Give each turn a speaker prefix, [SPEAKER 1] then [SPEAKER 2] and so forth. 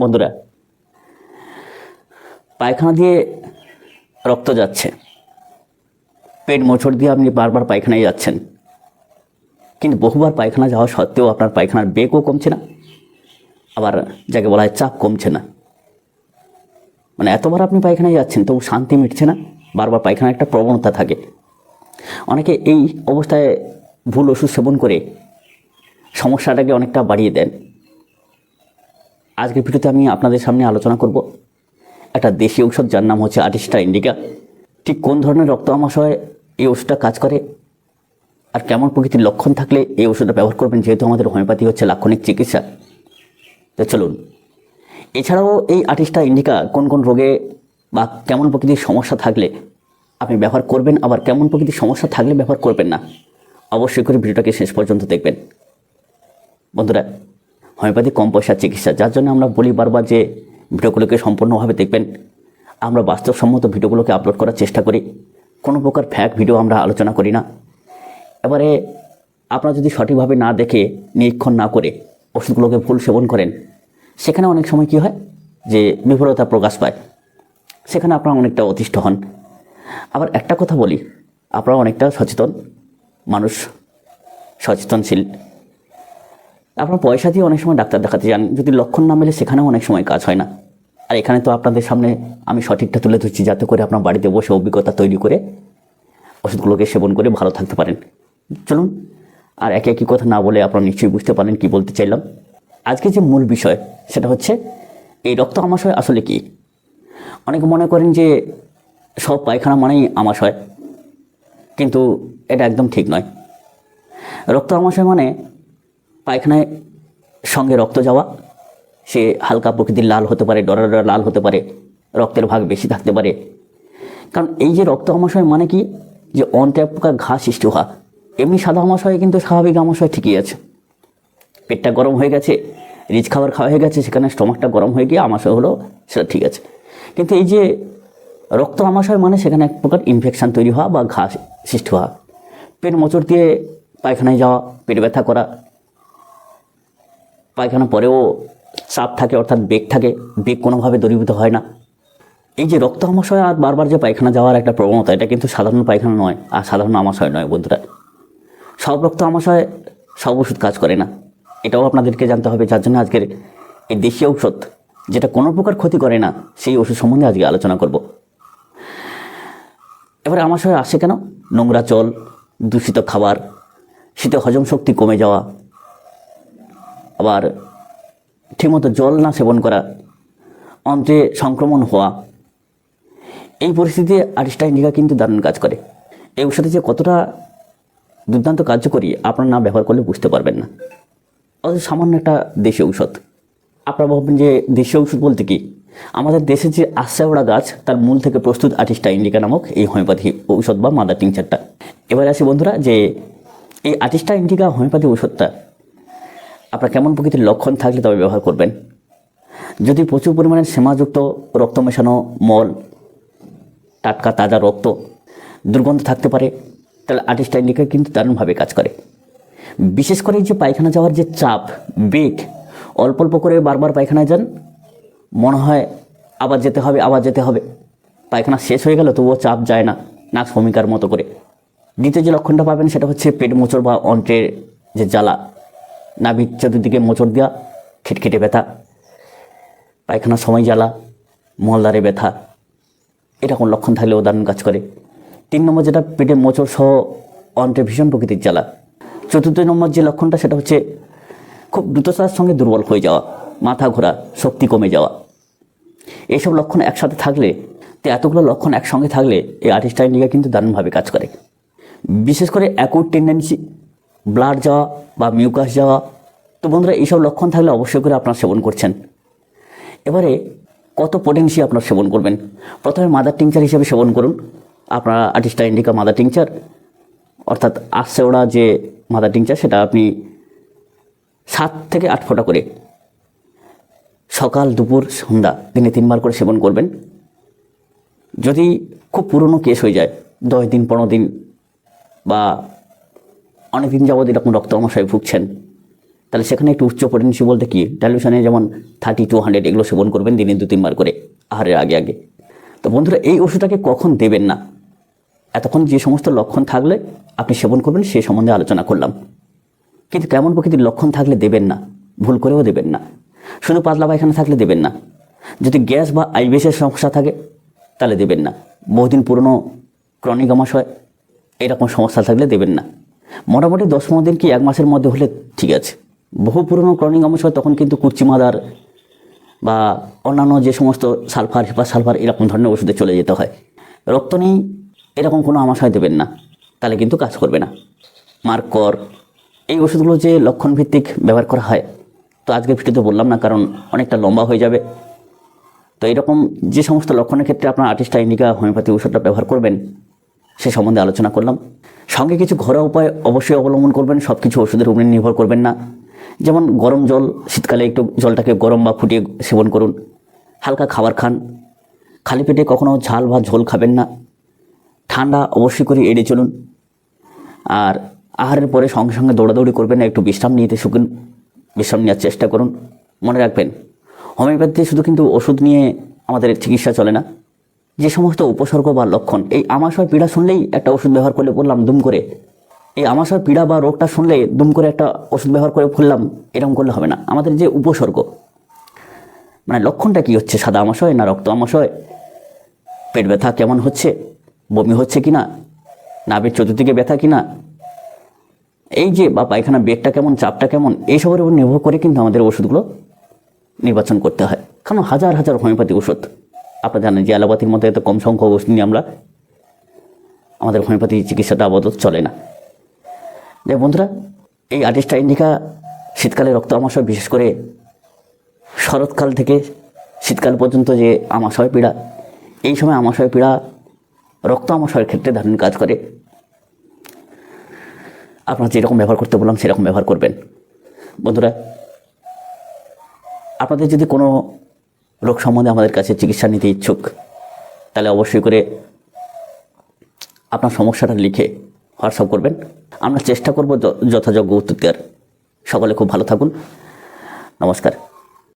[SPEAKER 1] বন্ধুরা, পায়খানা দিয়ে রক্ত যাচ্ছে। পেট মোচড় দিয়ে আপনি বারবার পায়খানায় যাচ্ছেন। কিন্তু বহুবার পায়খানা যাওয়া সত্ত্বেও আপনার পায়খানার বেগও কমছে না, আবার যাকে বলা হয় চাপ কমছে না। মানে এতবার আপনি পায়খানায় যাচ্ছেন, তবু শান্তি মিটছে না, বারবার পায়খানার একটা প্রবণতা থাকে। অনেকে এই অবস্থায় ভুল ওষুধ সেবন করে সমস্যাটাকে অনেকটা বাড়িয়ে দেন। আজকের ভিডিওতে আমি আপনাদের সামনে আলোচনা করব একটা দেশি ঔষধ যার নাম হচ্ছে আর্টিস্টা ইন্ডিকা। ঠিক কোন ধরনের রক্ত আমাশয় এই ওষুধটা কাজ করে? আর কেমন প্রকৃতির লক্ষণ থাকলে এই ওষুধটা ব্যবহার করবেন যেহেতু আমাদের হোমিওপ্যাথি হচ্ছে লাক্ষণিক চিকিৎসা। তো চলুন, এছাড়াও এই আর্টিস্টা ইন্ডিকা কোন কোন রোগে বা কেমন প্রকৃতির সমস্যা থাকলে আপনি ব্যবহার করবেন, আবার কেমন প্রকৃতির সমস্যা থাকলে ব্যবহার করবেন না, অবশ্যই করে ভিডিওটাকে শেষ পর্যন্ত দেখবেন। বন্ধুরা হোমিওপ্যাথি কম পয়সার চিকিৎসা, যার জন্য আমরা বলি বারবার যে ভিডিওগুলোকে সম্পূর্ণভাবে দেখবেন। আমরা বাস্তবসম্মত ভিডিওগুলোকে আপলোড করার চেষ্টা করি। কোনো প্রকার ফ্যাক ভিডিও আমরা আলোচনা করি না। এবারে আপনারা যদি সঠিকভাবে না দেখে, নিরীক্ষণ না করে ওষুধগুলোকে ভুল সেবন করেন, সেখানে অনেক সময় কী হয়? যে বিফলতা প্রকাশ পায়। সেখানে আপনারা অনেকটা অতিষ্ঠ হন। আবার একটা কথা বলি, আপনারা অনেকটা সচেতন মানুষ, সচেতনশীল। আপনার পয়সা দিয়ে অনেক সময় ডাক্তার দেখাতে যান। যদি লক্ষণ না মেলে, সেখানেও অনেক সময় কাজ হয় না। আর এখানে তো আপনাদের সামনে আমি সঠিকটা তুলে ধরছি, যাতে করে আপনার বাড়িতে বসে অভিজ্ঞতা তৈরি করে ওষুধগুলোকে সেবন করে ভালো থাকতে পারেন। চলুন, আর একে একই কথা না বলে আপনারা নিশ্চয়ই বুঝতে পারেন কি বলতে চাইলাম। আজকে যে মূল বিষয়, সেটা হচ্ছে, এই রক্ত আমাশয় আসলে কি? অনেকে মনে করেন যে, সব পায়খানা মানেই আমাশয়। কিন্তু এটা একদম ঠিক নয়। রক্ত আমাশয় মানে পায়খানায় সঙ্গে রক্ত যাওয়া, সে হালকা প্রকৃতির লাল হতে পারে ডরা ডরা লাল হতে পারে, রক্তের ভাগ বেশি থাকতে পারে। কারণ এই যে রক্ত আমাশয় মানে কি? যে অন্তে এক প্রকার ঘা সৃষ্টি হওয়া। এমনি সাদা আমাশয় কিন্তু স্বাভাবিক আমাশয় ঠিকই আছে। পেটটা গরম হয়ে গেছে, রিচ খাবার খাওয়া হয়ে গেছে, সেখানে স্টমাকটা গরম হয়ে গিয়ে আমাশয় হলো, সেটা ঠিক আছে। কিন্তু এই যে রক্ত আমাশয় মানে সেখানে এক প্রকার ইনফেকশান তৈরি হওয়া বা ঘা সৃষ্টি হওয়া। পেট মোচড় দিয়ে পায়খানায় যাওয়া, পেট ব্যথা করা পায়খানা পরেও চাপ থাকে, অর্থাৎ বেগ থাকে, বেগ কোনোভাবে দূরীভূত হয় না। এই যে রক্ত আমাশয় আর বারবার যে পায়খানা যাওয়ার একটা প্রবণতা, এটা কিন্তু সাধারণ পায়খানা নয়, আর সাধারণ আমাশয় নয় বন্ধুরা। সব রক্ত আমাশয়, সব ওষুধ কাজ করে না। এটাও আপনাদেরকে জানতে হবে, যার জন্য আজকের এই দেশীয় ঔষধ, যেটা কোনো প্রকার ক্ষতি করে না, সেই ওষুধ সম্বন্ধে আজকে আলোচনা করব। এবারে আমাশয় আসে কেন? নোংরা জল, দূষিত খাবার, শীতে হজম শক্তি কমে যাওয়া আবার ঠিকমতো জল না সেবন করা, অন্ত্রে সংক্রমণ হওয়া, এই পরিস্থিতিতে আরিস্টা ইন্ডিকা কিন্তু দারুণ কাজ করে। এই ঔষধে যে কতটা দুর্দান্ত কার্যকরী আপনারা না ব্যবহার করলে বুঝতে পারবেন না। অত সামান্য একটা দেশীয় ঔষধ। আপনারা ভাববেন যে দেশীয় ঔষধ বলতে কি? আমাদের দেশে যে আশ্রাওড়া গাছ, তার মূল থেকে প্রস্তুত আর্টিস্টা ইন্ডিকা নামক এই হোমিওপ্যাথি ঔষধ বা মাদার টিংচারটা। এবারে আসি বন্ধুরা যে এই আর্টিস্টা ইন্ডিকা হোমিওপ্যাথি ঔষধটা আপনার কেমন প্রকৃতির লক্ষণ থাকলে তবে ব্যবহার করবেন। যদি প্রচুর পরিমাণে সেমাযুক্ত রক্ত মেশানো মল, টাটকা তাজা রক্ত দুর্গন্ধ থাকতে পারে, তাহলে আর্টিস্ট ইন্ডিকা কিন্তু দারুণভাবে কাজ করে। বিশেষ করে যে পায়খানা যাওয়ার যে চাপ বেগ অল্প অল্প করে বারবার পায়খানায় যান, মনে হয় আবার যেতে হবে, আবার যেতে হবে। পায়খানা শেষ হয়ে গেল, তবুও চাপ যায় না, নাক ভূমিকার মতো করে। দ্বিতীয় যে লক্ষণটা পাবেন সেটা হচ্ছে পেট মোচড় বা অন্ত্রের যে জ্বালা। নাভির চতুর্দিকে মোচড় দেওয়া খিটখিটে ব্যথা পায়খানার সময় জ্বালা মলদারে ব্যথা। এরকম লক্ষণ থাকলেও দারুণ কাজ করে। তিন নম্বর যেটা পেটে মোচড় সহ অন্ত্রে ভীষণ প্রকৃতির জ্বালা। চতুর্থ নম্বর যে লক্ষণটা, সেটা হচ্ছে খুব দ্রুততার সঙ্গে দুর্বল হয়ে যাওয়া, মাথা ঘোরা, শক্তি কমে যাওয়া। এইসব লক্ষণ একসাথে থাকলে, তো এতগুলো লক্ষণ একসঙ্গে থাকলে এই আর্টিস্ট ইন্ডিকা কিন্তু দারুণভাবে কাজ করে। বিশেষ করে অ্যাকুট টেন্ডেন্সি ব্লাড যাওয়া বা মিউকাস যাওয়া তো বন্ধুরা, এইসব লক্ষণ থাকলে অবশ্যই করে আপনার সেবন করছেন। এবারে কত পোটেন্সি আপনার সেবন করবেন? প্রথমে মাদার টিংচার হিসেবে সেবন করুন। আপনার আর্টিস্টা ইন্ডিকা মাদার টিংচার অর্থাৎ ওরা যে মাদার টিংচার সেটা আপনি সাত থেকে আট ফোঁটা করে সকাল, দুপুর, সন্ধ্যা, দিনে তিনবার করে সেবন করবেন। যদি খুব পুরনো কেস হয়ে যায়, দশ দিন, পনেরো দিন বা অনেক দিন যাবৎ এরকম রক্ত আমাশয়ে ভুগছেন তাহলে সেখানে একটু উচ্চ পটেন্সি বলতে কি? টেলিভিশনে যেমন থার্টি টু হান্ড্রেড এগুলো সেবন করবেন, দিনে দু, তিনবার করে আহারের আগে আগে। তো বন্ধুরা, এই ওষুধটাকে কখন দেবেন না? এতক্ষণ যে সমস্ত লক্ষণ থাকলে আপনি সেবন করবেন, সে সম্বন্ধে আলোচনা করলাম। কিন্তু কেমন প্রকৃতির লক্ষণ থাকলে দেবেন না। ভুল করেও দেবেন না। শুধু পাতলা পায়খানা থাকলে দেবেন না। যদি গ্যাস বা আইবিএসের সমস্যা থাকে, তাহলে দেবেন না। বহুদিন পুরনো ক্রনিক আমাশয় এরকম সমস্যা থাকলে দেবেন না। মোটামুটি দশ পনেরো দিন কি এক মাসের মধ্যে হলে ঠিক আছে। বহু পুরনো ক্রনিক আমাশয় তখন কিন্তু কুচিমাদার বা অন্যান্য যে সমস্ত সালফার হিপা সালফার এরকম ধরনের ওষুধে চলে যেতে হয়। রক্ত নেই এরকম কোনো আমাশয় দেবেন না, তাহলে কিন্তু কাজ করবে না। মার্কর, এই ওষুধগুলো যে লক্ষণ ভিত্তিক ব্যবহার করা হয়, তো আজকে ভিডিওতে বললাম না, কারণ অনেকটা লম্বা হয়ে যাবে। তো এরকম যে সমস্ত লক্ষণের ক্ষেত্রে আপনার আর্টিস্টা ইন্ডিকা হোমিওপ্যাথি ওষুধটা ব্যবহার করবেন, সে সম্বন্ধে আলোচনা করলাম। সঙ্গে কিছু ঘরোয়া উপায় অবশ্যই অবলম্বন করবেন সব কিছু ওষুধের উপরে নির্ভর করবেন না। যেমন গরম জল, শীতকালে একটু জলটাকে গরম বা ফুটিয়ে সেবন করুন। হালকা খাবার খান। খালি পেটে কখনও ঝাল বা ঝোল খাবেন না। ঠান্ডা অবশ্যই করে এড়িয়ে চলুন। আর আহারের পরে সঙ্গে সঙ্গে দৌড়াদৌড়ি করবেন না, একটু বিশ্রাম নিতে শুকুন। বিশ্রাম নেওয়ার চেষ্টা করুন। মনে রাখবেন, হোমিওপ্যাথি শুধু কিন্তু ওষুধ নিয়ে আমাদের চিকিৎসা চলে না। যে সমস্ত উপসর্গ বা লক্ষণ, এই আমাশয় পীড়া শুনলেই একটা ওষুধ ব্যবহার করলে বললাম দুম করে। এই আমাশয় পীড়া বা রোগটা শুনলে দুম করে একটা ওষুধ ব্যবহার করে ফেললাম, এরকম করলে হবে না। আমাদের যে উপসর্গ মানে লক্ষণটা কি হচ্ছে, সাদা আমাশয় না রক্ত আমাশয়? পেট ব্যথা কেমন হচ্ছে? বমি হচ্ছে কি না নাভের চতুর্দিকে ব্যথা কি না এই যে বা পায়খানা বেগটা কেমন, চাপটা কেমন এইসবের উপর নির্ভর করে কিন্তু আমাদের ওষুধগুলো নির্বাচন করতে হয়। কারণ হাজার হাজার হোমিওপ্যাথি ওষুধ, আপনারা জানেন যে অ্যালোপ্যাথির মধ্যে এত কম সংখ্যক ওষুধ নিয়ে আমরা, আমাদের হোমিওপ্যাথি চিকিৎসাটা আপাতত চলে না। যে বন্ধুরা, এই আর্টিস্টা ইন্ডিকা শীতকালে রক্ত আমাশয় বিশেষ করে শরৎকাল থেকে শীতকাল পর্যন্ত যে আমাশয় পীড়া, এই সময় আমাশয় পীড়া, রক্ত আমাশয়ের ক্ষেত্রে দারুণ কাজ করে। আপনারা যেরকম ব্যবহার করতে বললাম, সেরকম ব্যবহার করবেন। বন্ধুরা, আপনাদের যদি কোনো রোগ সম্বন্ধে আমাদের কাছে চিকিৎসা নিতে ইচ্ছুক, তাহলে অবশ্যই করে আপনার সমস্যাটা লিখে হোয়াটসঅ্যাপ করবেন। আমরা চেষ্টা করব যথাযোগ্য উত্তর দেওয়ার। সকলে খুব ভালো থাকুন। নমস্কার।